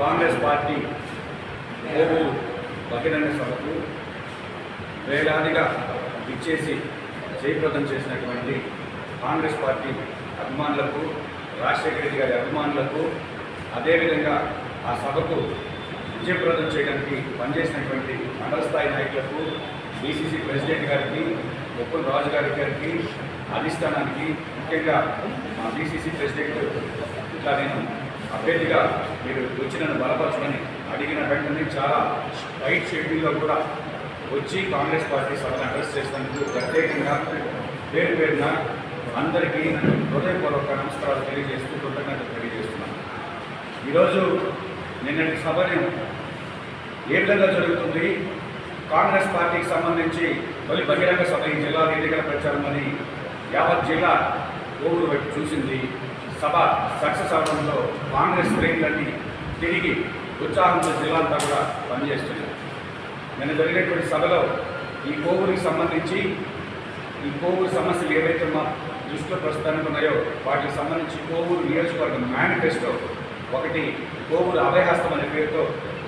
Congress party రేపు బహిరంగ సభకు వేలాదిగా ఇచ్చేసి జయప్రదం చేసినటువంటి కాంగ్రెస్ పార్టీ అభిమానులకు రాజశేఖర రెడ్డి గారి అభిమానులకు అదేవిధంగా ఆ సభకు విజయప్రదం చేయడానికి పనిచేసినటువంటి మండల స్థాయి నాయకులకు బీసీసీ ప్రెసిడెంట్ గారికి బొప్పుల రాజు గారి గారికి అధిష్టానానికి ముఖ్యంగా మా బీసీసీ ప్రెసిడెంట్ ఇట్లా నేను అభ్యర్థిగా మీరు వచ్చి నన్ను బలపరచమని అడిగిన వెంటనే చాలా వైట్ షెడ్యూల్లో కూడా వచ్చి కాంగ్రెస్ పార్టీ సభను అడ్రస్ చేసినందుకు ప్రత్యేకంగా పేరు పేరున అందరికీ హృదయపూర్వక నమస్కారాలు తెలియజేస్తూ కృతజ్ఞతలు తెలియజేస్తున్నాను. ఈరోజు నిన్నటి సభను ఏ విధంగా జరుగుతుంది? కాంగ్రెస్ పార్టీకి సంబంధించి తొలి బహిరంగ సభ ఈ జిల్లా ఎన్నికల ప్రచారం అని యావత్ జిల్లా ఓగురు చూసింది. సభ సక్సెస్ అవడంలో కాంగ్రెస్ శ్రేణులన్నీ తిరిగి ఉత్సాహంతో జిల్లా అంతా కూడా పనిచేస్తుంది నిన్న జరిగినటువంటి సభలో ఈ కోవూరికి సంబంధించి ఈ కోవూరు సమస్యలు ఏవైతే మా దృష్టిలో ప్రస్తుతానికి ఉన్నాయో వాటికి సంబంధించి కోవూరు నియోజకవర్గం మేనిఫెస్టో ఒకటి కోవూరు అభయహస్తం అనే పేరుతో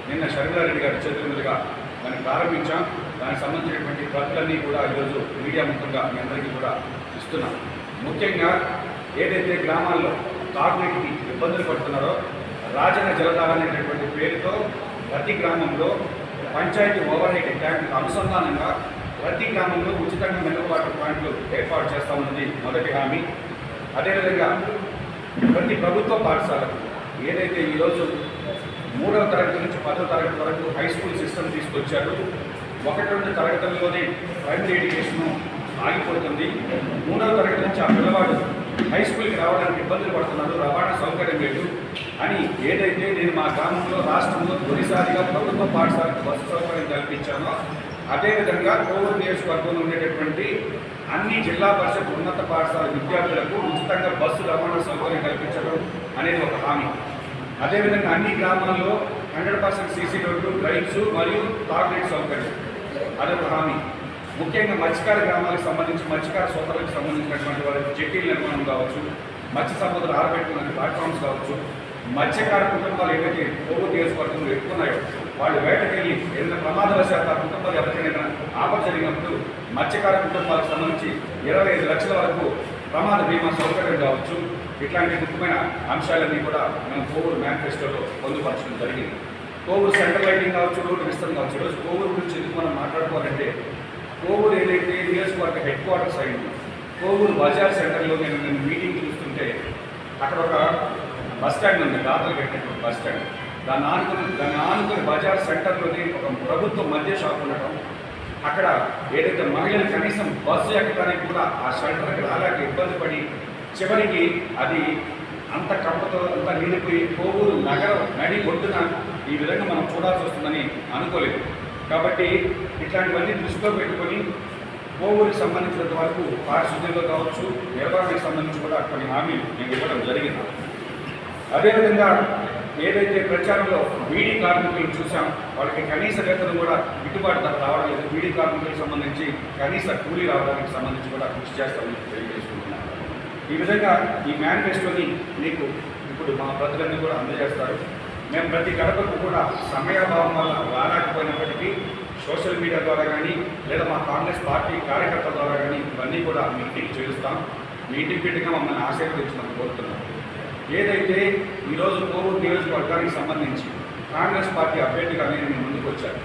నిన్న షర్మిలారెడ్డి గారి చేతుల మీదుగా దాన్ని ప్రారంభించాం. దానికి సంబంధించినటువంటి ప్రతులన్నీ కూడా ఈరోజు మీడియా ముఖంగా మీ అందరికీ కూడా ఇస్తున్నాం. ముఖ్యంగా ఏదైతే గ్రామాల్లో తాగునీటికి ఇబ్బందులు పడుతున్నారో రాజన్న జలధార అనేటటువంటి పేరుతో ప్రతి గ్రామంలో పంచాయతీ ఓవర్ హెడ్ ట్యాంక్ అనుసంధానంగా ప్రతి గ్రామంలో ఉచితంగా మెరుగుబాటు పాయింట్లు ఏర్పాటు చేస్తామన్నది మొదటి హామీ. అదేవిధంగా ప్రతి ప్రభుత్వ పాఠశాలకు ఏదైతే ఈరోజు మూడవ తరగతి నుంచి పదవ తరగతి వరకు హై స్కూల్ సిస్టమ్ తీసుకొచ్చారు ఒకటి రెండు తరగతుల్లోనే ప్రైమరీ ఎడ్యుకేషన్ ఆగిపోతుంది. మూడవ తరగతి నుంచి ఆ పిల్లవాడు హై స్కూల్కి రావడానికి ఇబ్బందులు పడుతున్నారు. రవాణా సౌకర్యం లేదు అని ఏదైతే నేను మా గ్రామంలో రాష్ట్రంలో తొలిసారిగా ప్రభుత్వ పాఠశాలకు బస్సు సౌకర్యం కల్పించానో అదేవిధంగా కోవూరు నియోజకవర్గంలో ఉండేటటువంటి అన్ని జిల్లా పరిషత్ ఉన్నత పాఠశాల విద్యార్థులకు ఉచితంగా బస్సు రవాణా సౌకర్యం కల్పించడం అనేది ఒక హామీ. అదేవిధంగా అన్ని గ్రామాల్లో హండ్రెడ్ పర్సెంట్ సీసీ రోడ్లు డ్రైవ్స్ మరియు తాగునీటి సౌకర్యం. అదొక హామీ. ముఖ్యంగా మత్స్యకార గ్రామాలకు సంబంధించి మత్స్యకార సోదరులకు సంబంధించినటువంటి వారికి జెట్టీల నిర్మాణం కావచ్చు మత్స్య సంపదలు ఆరబెట్టుకున్న ప్లాట్ఫామ్స్ కావచ్చు మత్స్యకార కుటుంబాలు ఏవైతే కోవూరు నియోజకవర్గంలో ఎక్కువ ఉన్నాయో వాళ్ళు వేటకెళ్ళి ఏదైనా ప్రమాదవశాత్తు కుటుంబాలు ఎవరికైనా ఆపద జరిగినప్పుడు మత్స్యకార కుటుంబాలకు సంబంధించి ఇరవై ఐదు లక్షల వరకు ప్రమాద బీమా సౌకర్యం కావచ్చు. ఇట్లాంటి ముఖ్యమైన అంశాలన్నీ కూడా మేము కోవూరు మేనిఫెస్టోలో పొందుపరచడం జరిగింది. కోవూరు సెంట్రల్ లైటింగ్ కావచ్చు రోడ్డు విస్తరణ కావచ్చు. ఈరోజు కోవూరు గురించి ఎందుకు మనం మాట్లాడుకోవాలంటే కోవూరు ఏదైతే నియోజకవర్గ హెడ్ క్వార్టర్స్ అయింది కోవూరు బజార్ సెంటర్లో నేను నేను మీటింగ్ చూస్తుంటే అక్కడ ఒక బస్ స్టాండ్ ఉంది దాతలు కట్టినటువంటి బస్ స్టాండ్. దాన్ని ఆనుకుని దాన్ని ఆనుకుని బజార్ సెంటర్లోనే ఒక ప్రభుత్వ మద్య షాప్ ఉండటం అక్కడ ఏదైతే మహిళలు కనీసం బస్సు ఎక్కడానికి కూడా ఆ షెల్టర్కి రాలేక ఇబ్బంది పడి చివరికి అది అంత కప్పతో అంత నిండిపోయి కోవూరు నగరం నడి ఒడ్డున ఈ విధంగా మనం చూడాల్సి వస్తుందని అనుకోలేదు. కాబట్టి ఇట్లాంటివన్నీ దృష్టిలో పెట్టుకొని కోవూరికి సంబంధించినంత వరకు పారిశుద్ధ్యంలో కావచ్చు వ్యాపారానికి సంబంధించి కూడా కొన్ని హామీలు నేను ఇవ్వడం జరిగింది. అదేవిధంగా ఏదైతే ప్రచారంలో బీడీ కార్మికులను చూసాం వాళ్ళకి కనీస వేతనం కూడా గిట్టుబాటు ధర రావడం లేదు. బీడీ కార్మికులకు సంబంధించి కనీస కూలీ రావడానికి సంబంధించి కూడా కృషి చేస్తామని తెలియజేసుకుంటున్నాను ఈ విధంగా ఈ మేనిఫెస్టోని మీకు ఇప్పుడు మా ప్రజలన్నీ కూడా అందజేస్తారు. మేము ప్రతి గడపకు కూడా సమయాభావం వల్ల రాలేకపోయినప్పటికీ సోషల్ మీడియా ద్వారా కానీ లేదా మా కాంగ్రెస్ పార్టీ కార్యకర్తల ద్వారా కానీ ఇవన్నీ కూడా మీ ఇంటికి చేరుస్తాం మీ ఇంటికి బిడ్డగా మమ్మల్ని ఆశీర్వదించమని కోరుతున్నాం. ఏదైతే ఈరోజు కోవూరు నియోజకవర్గానికి సంబంధించి కాంగ్రెస్ పార్టీ అభ్యర్థిగా నేను ముందుకు వచ్చాను